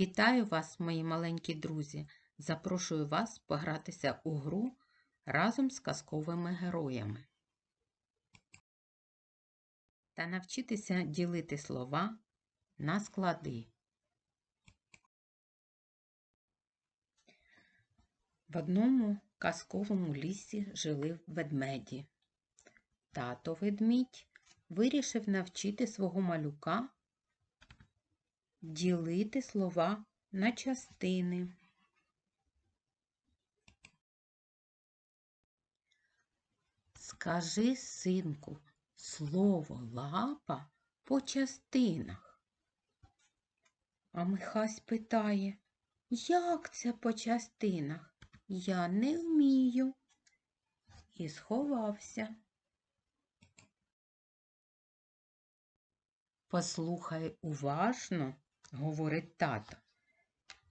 Вітаю вас, мої маленькі друзі! Запрошую вас погратися у гру разом з казковими героями та навчитися ділити слова на склади. В одному казковому лісі жили ведмеді. Тато ведмідь вирішив навчити свого малюка ділити слова на частини. Скажи, синку, слово лапа по частинах. А Михась питає, як це по частинах? Я не вмію. І сховався. Послухай уважно, говорить тато,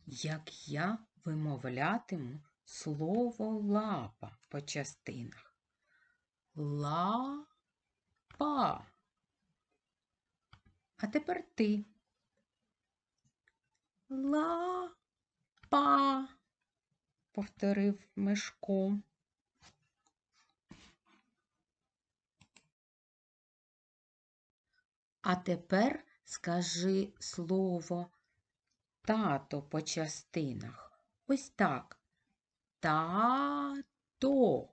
як я вимовлятиму слово лапа по частинах. Ла-па. А тепер ти. Ла-па, повторив Мишко. А тепер скажи слово тато по частинах. Ось так. Тато.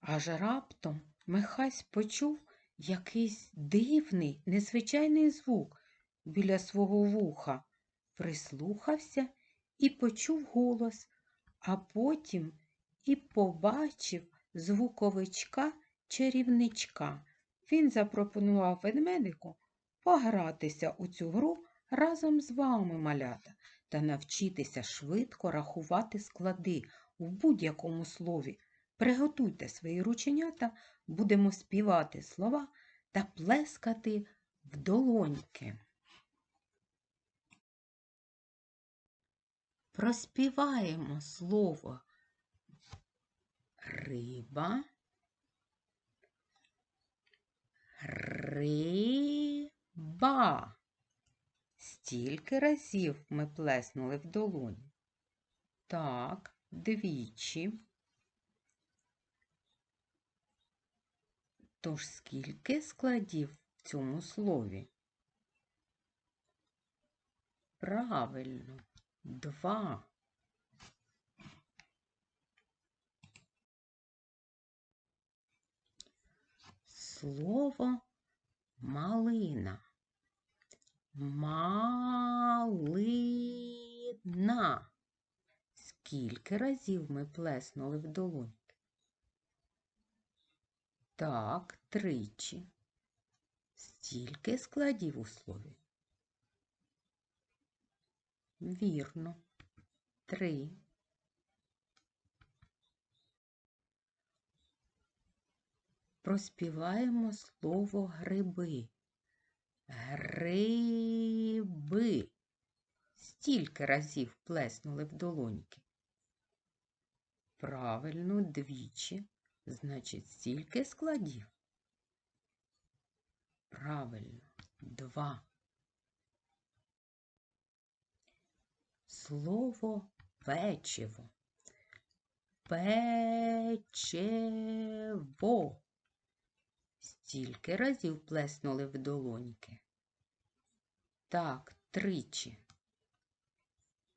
Аж раптом Михась почув якийсь дивний, незвичайний звук біля свого вуха, прислухався і почув голос, а потім і побачив звуковичка чарівничка. Він запропонував ведмедику погратися у цю гру разом з вами, малята, та навчитися швидко рахувати склади у будь-якому слові. Приготуйте свої рученята, будемо співати слова та плескати в долоньки. Проспіваємо слово риба. Риба. Стільки разів ми плеснули в долоні. Так, двічі. Тож скільки складів в цьому слові? Правильно, два. Слово малина. Малина. Скільки разів ми плеснули в долоньки? Так, тричі. Стільки складів у слові. Вірно. Три. Проспіваємо слово гриби. Гриби. Стільки разів плеснули в долоньки. Правильно, двічі. Значить, стільки складів. Правильно, два. Слово печиво. Печево. Стільки разів плеснули в долоньки. Так, тричі.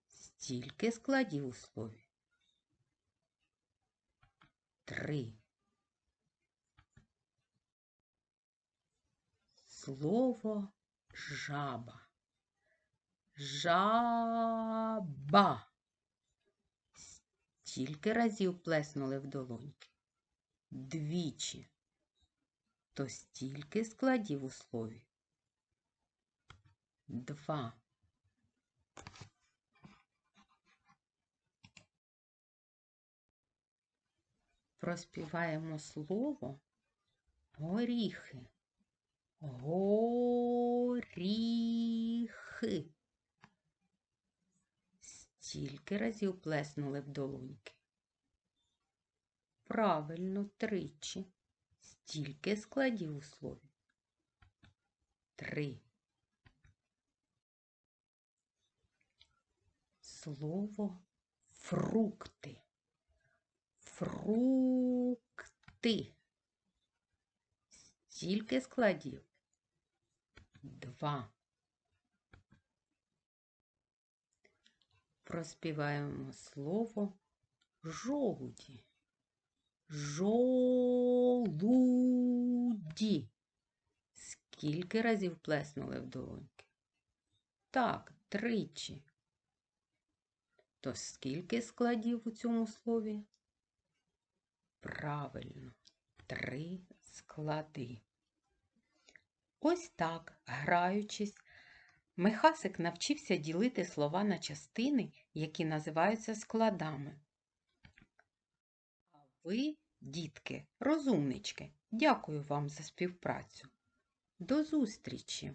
Стільки складів у слові. Три. Слово жаба. Жаба. Стільки разів плеснули в долоньки. Двічі. То стільки складів у слові. Два. Проспіваємо слово горіхи. Горіхи. Стільки разів плеснули в долоньки. Правильно, тричі. Стільки складів у слові. Три. слово фрукти. Фрукти. Стільки складів? Два. Проспіваємо слово жолуді. Жолуді. Скільки разів плеснули в долоньки? Так, тричі. То скільки складів у цьому слові? Правильно, три склади. Ось так, граючись, Михасик навчився ділити слова на частини, які називаються складами. Ви, дітки, розумнички, дякую вам за співпрацю. До зустрічі!